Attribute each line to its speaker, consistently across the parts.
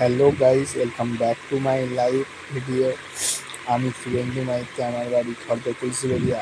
Speaker 1: Hello guys welcome back to my live video আমি শুভেন্দু মাইতে আমার বাড়ি খর্দ তুলসিবেরিয়া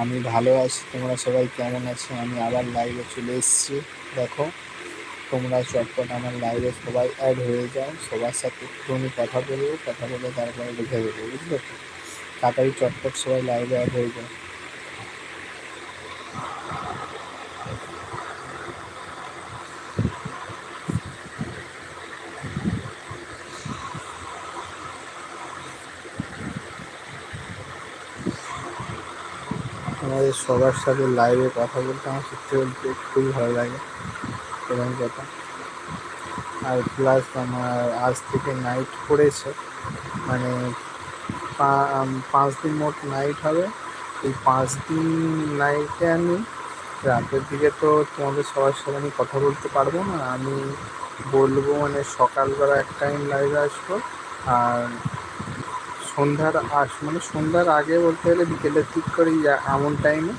Speaker 1: আমি ভালো আছি। তোমরা সবাই কেমন আছো? আমি আবার লাইভে চলে এসেছি। দেখো, তোমরা চটপট আমার লাইভে সবাই অ্যাড হয়ে যাও। সবার সাথে একটুখানি কথা বলব। কথা বলে তারপরে লিখে দেবো বুঝলে? তাড়াতাড়ি চটপট সবাই লাইভে অ্যাড হয়ে যাও। আমাদের সবার সাথে লাইভে কথা বলতে আমার সত্যি বলতে খুবই ভালো লাগে এরকম কথা। আর প্লাস আমার আজ থেকে নাইট পড়েছে মানে পাঁচ দিন মোট নাইট হবে। এই পাঁচ দিন নাইটে আমি রাতের দিকে তো তোমাদের সবার সাথে আমি কথা বলতে পারব না। আমি বলব মানে সকালবেলা এক টাইম লাইভে আসব। আর সন্ধ্যার আস মানে সন্ধ্যার আগে বলতে গেলে বিকেলের ঠিক করেই এমন টাইমে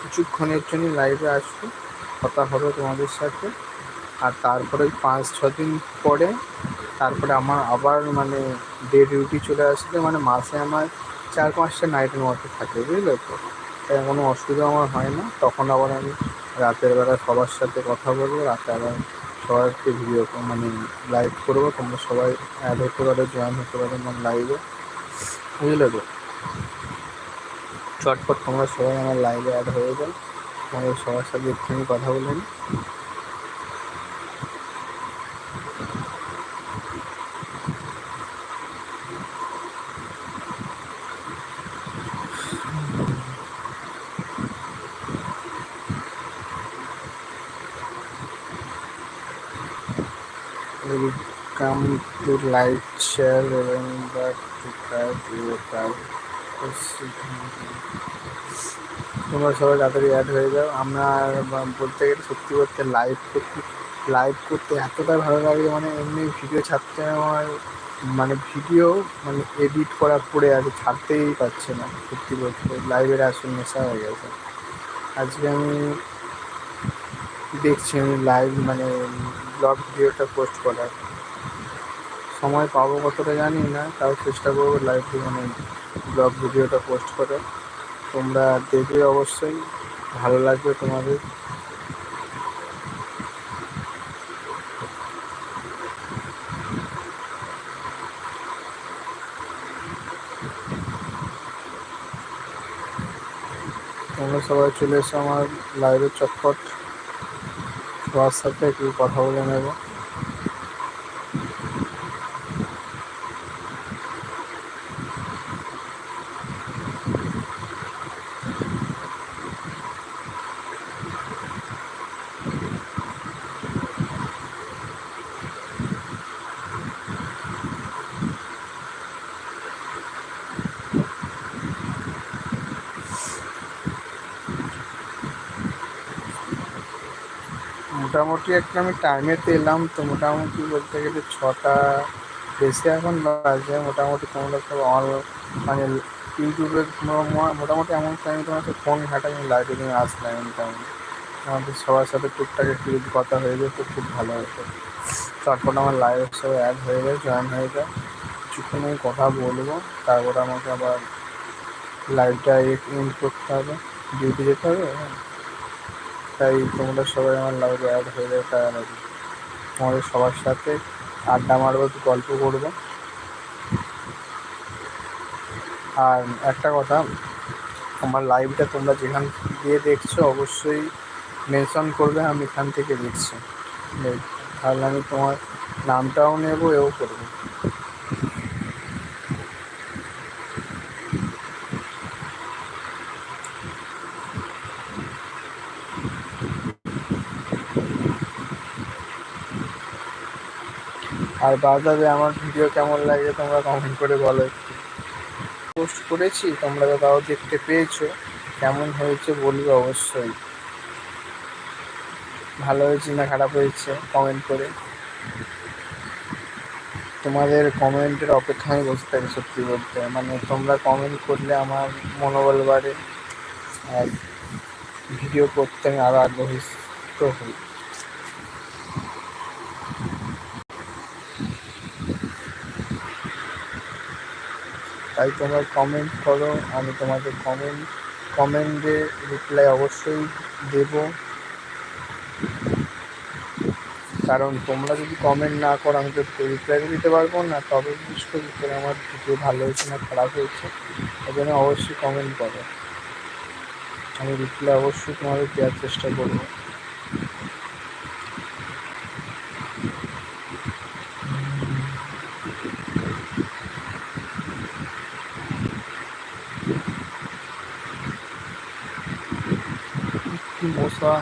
Speaker 1: কিছুক্ষণের জন্য লাইভে আসব। কথা হবে তোমাদের সাথে। আর তারপরে পাঁচ, ছ দিন পরে তারপরে আমার আবার মানে ডে ডিউটি চলে আসলে মানে মাসে আমার চার পাঁচটা নাইটের মতো থাকে, বুঝলে তো? তাই কোনো অসুবিধা আমার হয় না। তখন আবার আমি রাতের বেলা সবার সাথে কথা বলব। রাতে আবার সবাইকে ভিডিও মানে লাইভ করব। তোমরা সবাই অ্যাড হতে পারো জয়েন হতে পারো আমার লাইভে বুঝলে তো? চটপট তোমরা সবাই আমার লাইভে অ্যাড হয়ে যাও। তোমাদের সবার সাথে একটুখানি কথা বলে নিই। Come to like, share, remember to type your card. তোমরা সবাই তাড়াতাড়ি অ্যাড হয়ে যাও। আমার বলতে গেলে সত্যি করতে লাইভ করতে লাইভ করতে এতটাই ভালো লাগে মানে এমনি ভিডিও ছাড়তে আমার মানে ভিডিও মানে এডিট করা পড়ে আছে ছাড়তেই পারছে না সত্যি বলতে। লাইভের আসল নেশা হয়ে গেছে। আজকে আমি দেখছি আমি লাইভ মানে ব্লগ ভিডিওটা পোস্ট করার। সময় পাবো কতটা জানি না, তাও চেষ্টা করব লাইভ মানে ব্লগ ভিডিওটা পোস্ট করে। তোমরা দেখবে অবশ্যই, ভালো লাগবে তোমাদের। তোমরা সবাই চলে এসো আমার লাইভের চটপট। সবার সাথে একটু কথা বলে নেব। মোটামুটি একটা আমি টাইমেতে এলাম তো মোটামুটি বলতে গেলে ছটা বেশি এখন বাজে, মোটামুটি তোমরা সব অল মানে ইউটিউবে মোটামুটি এমন টাইমে তোমার সাথে ফোন ঘাটা আমি লাইভে তুমি আসলাম এমন টাইমে আমাদের সবার সাথে টুকটাক একটু কথা হয়ে যেত খুব ভালো হতো। তারপর আমার লাইভের সব অ্যাড হয়ে যায় জয়েন হয়ে যায়। কিছুক্ষণ আমি কথা বলব, তারপর আমাকে আবার লাইভটা এন্ড করতে হবে ডিউটি যেতে হবে হ্যাঁ। তাই তোমরা সবাই আমার লাইভে অ্যাড হয়ে তাই আর তোমাদের সবার সাথে আড্ডা মারবো গল্প করব। আর একটা কথা, আমার লাইভটা তোমরা যেখান দিয়ে দেখছ, অবশ্যই মেনশন করবে, আমি এখান থেকে দেখছি। তাহলে আমি তোমার নামটাও নেব, এও করব। আর বাজারে আমার ভিডিও কেমন লাগে তোমরা কমেন্ট করে বলো পোস্ট করেছি, তোমরা তো তাও দেখতে পেয়েছ। কেমন হয়েছে বলবে অবশ্যই। ভালো হয়েছে না খারাপ হয়েছে কমেন্ট করে? তোমাদের কমেন্টের অপেক্ষা আমি বসে থাকি সত্যি বলতে। মানে তোমরা কমেন্ট করলে আমার মনোবল বাড়ে আর ভিডিও করতে আমি আরও আগ্রহী হই। তাই তোমরা কমেন্ট করো, আমি তোমাদের কমেন্ট কমেন্টে রিপ্লাই অবশ্যই দেব। কারণ তোমরা যদি কমেন্ট না করো, আমি তো রিপ্লাই দিতে পারব না, তবে বুঝতে করে আমার ভিডিও ভালো হয়েছে না খারাপ হয়েছে। ওই জন্য অবশ্যই কমেন্ট করো। আমি রিপ্লাই অবশ্যই তোমাদের দেওয়ার চেষ্টা করব কি মশা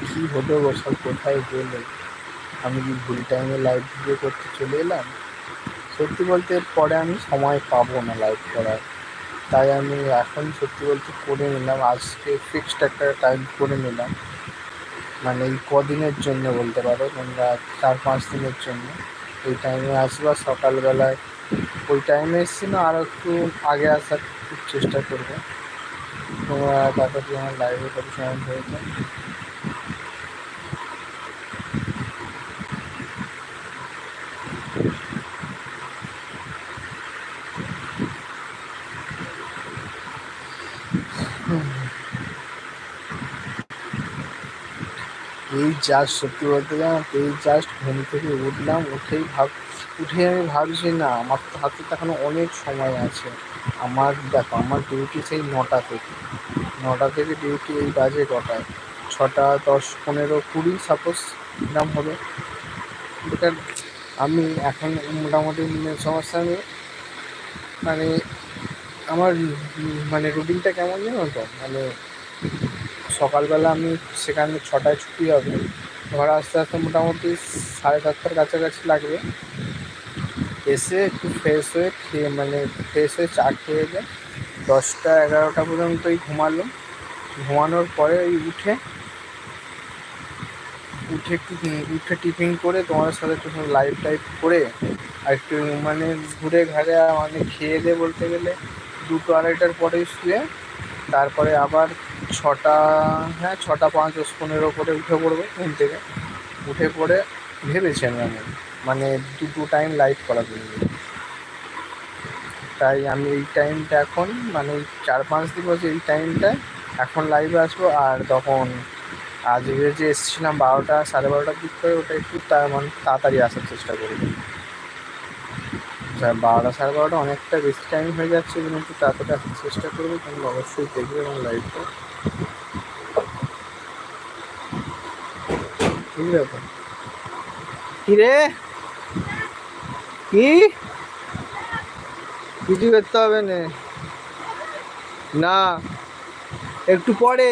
Speaker 1: কি হলো গো সব কোথায় গেলে? আমি কি ভুল টাইমে লাইভ ভিডিও করতে চলে এলাম? সত্যি বলতে পরে আমি সময় পাবো না লাইভ করার। তাই আমি এখন সত্যি বলতে করে নিলাম। আজকে ফিক্সড একটা টাইম করে নিলাম। মানে এই কদিনের জন্য বলতে পারো তোমরা চার পাঁচ দিনের জন্য। এই টাইমে আসবা সকালবেলায়। ওই টাইমে এসছি না আরও একটু আগে আসার চেষ্টা করব। তোমরা তারপর আমার লাইভে কত সময় হয়েছে এই জাস্ট সত্যি বলতে জানো এই জাস্ট ঘুম থেকে উঠলাম, উঠেই ভাব, উঠে আমি ভাবছি, না, আমার হাতে তো এখনও অনেক সময় আছে। আমার দেখো, আমার ডিউটি সেই নটা থেকে। নটা থেকে ডিউটি এই বাজে কটায়? ছটা, দশ, পনেরো, কুড়ি সাপোজ নাম হবে। বেকার আমি এখন মোটামুটি সমস্যা নেই মানে আমার মানে রুটিনটা কেমন জানো তো? মানে সকালবেলা আমি সেখানে ছটায় ছুটি হবে। ঘরে আসতে আসতে মোটামুটি সাড়ে সাতটার কাছাকাছি লাগবে। এসে একটু ফ্রেশ হয়ে খেয়ে মানে ফ্রেশ হয়ে চা খেয়ে দিয়ে দশটা এগারোটা পর্যন্তই ঘুমালাম। ঘুমানোর পরে ওই উঠে উঠে একটু উঠে টিফিন করে তোমাদের সাথে একটু লাইভ টাইভ করে আর একটু মানে ঘুরে ঘাড়ে মানে খেয়ে দিয়ে বলতে গেলে দুটো আড়াইটার পরেই শুয়ে, তারপরে আবার ছটা হ্যাঁ ছটা পাঁচ পনেরো করে উঠে পড়ব ঘুম থেকে। উঠে পড়ে ভেবেছি আমি আমি মানে দুটো টাইম লাইট করা করব তাই আমি এই টাইমটা এখন মানে চার পাঁচ বলছি এই টাইমটায় এখন লাইভে আসব, আর তখন আজকে যে এসেছিলাম বারোটা, সাড়ে বারোটার দিক করে, ওটা একটু তার মানে তাড়াতাড়ি আসার চেষ্টা করব। বারোটা, সাড়ে বারোটা অনেকটা বেশি টাইম হয়ে যাচ্ছে, কিন্তু একটু তাড়াতাড়ি আসার চেষ্টা করব তোমরা অবশ্যই দেখবে এবং লাইভটা কি রে কি? কিছু করতে হবে না। না, একটু পরে।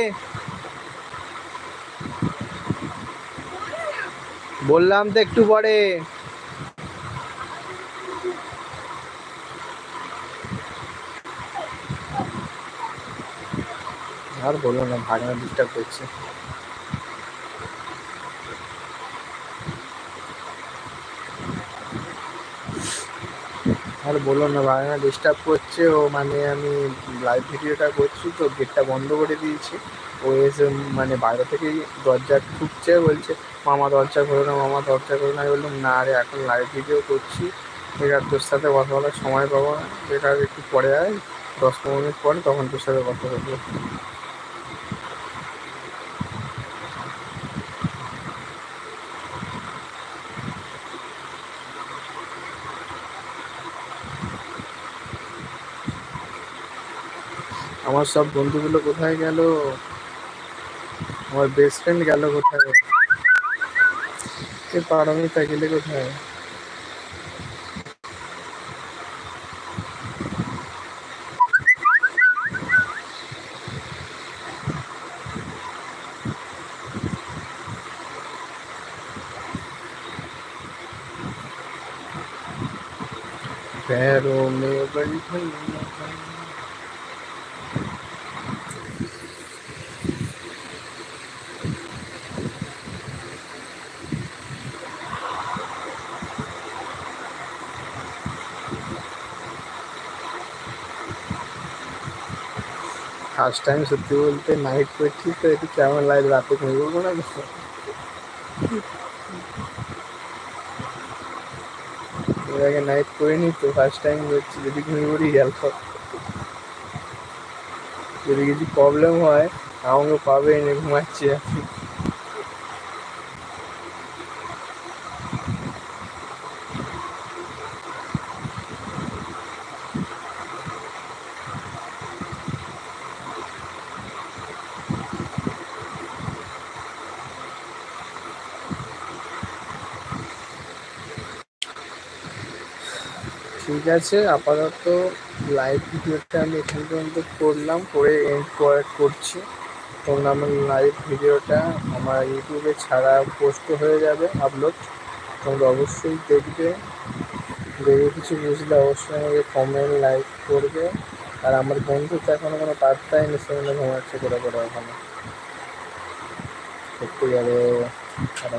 Speaker 1: বললাম তো একটু পরে। আর বলো না, ভাগনা ডিস্টার্ব করছে। আর বলো না ভাগনা ডিস্টার্ব করছে ও মানে আমি লাইভ ভিডিওটা করছি তো গেটটা বন্ধ করে দিয়েছি। ও এসে মানে বাইরে থেকেই দরজা ঠুকছে বলছে, মামা, দরজা করো না, মামা, দরজা করো না। আমি বললাম, না রে, এখন লাইভ ভিডিও করছি। বেকার তোর সাথে কথা বলার সময় পাবো না। একটু পরে আয়, দশ পনেরো মিনিট পরে তখন তোর সাথে কথা বলব আমার সব বন্ধুগুলো কোথায় গেল আমার বেস্ট ফ্রেন্ড গেল কোথায় এ পারমিতা গেলে কোথায় पैरों में बंधन ফার্স্ট টাইম সত্যি বলতে নাইট করছি তো একটু কেমন লাগে রাতে ঘুমিয়ে পড়ব না এর আগে নাইট করিনি তো ফার্স্ট টাইম করছি যদি ঘুমিয়ে পড়ি গেল যদি কিছু প্রবলেম হয় আমাকে পাবে এনে ঘুমাচ্ছি আমি ঠিক আছে, আপাতত লাইভ ভিডিওটা আমি এখান পর্যন্ত করলাম, করে এন্ড করছি। তখন আমার লাইভ ভিডিওটা আমার ইউটিউবে ছাড়া পোস্ট হয়ে যাবে আপলোড তোমরা অবশ্যই দেখবে। দেখে কিছু বুঝলে অবশ্যই আমাকে কমেন্ট লাইক করবে। আর আমার বন্ধু তো এখনও কোনো পাত্তাই নেই সেখানে ঘুমাচ্ছে করে করে এখনও সত্যি গেলে আর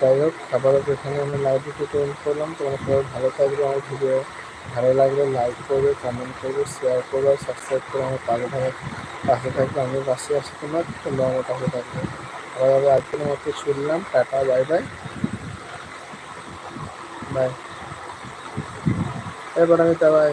Speaker 1: যাই হোক, আপাতত এখানে আমি লাইভ ভিডিও এন্ড করলাম। তোমরা সবাই ভালো থাকবে আমার ভিডিও ভালো লাগলে লাইক করবে কমেন্ট করবে শেয়ার করবে, আর সাবস্ক্রাইব করে আমার পাশে থাকবে। পাশে থাকবে আমি পাশে আসি তোমার তোমরা আমার পাশে থাকবে। আবার আমি আজকের মতো শুনলাম। টাটা বাই বাই বাই এবার আমি তা বাই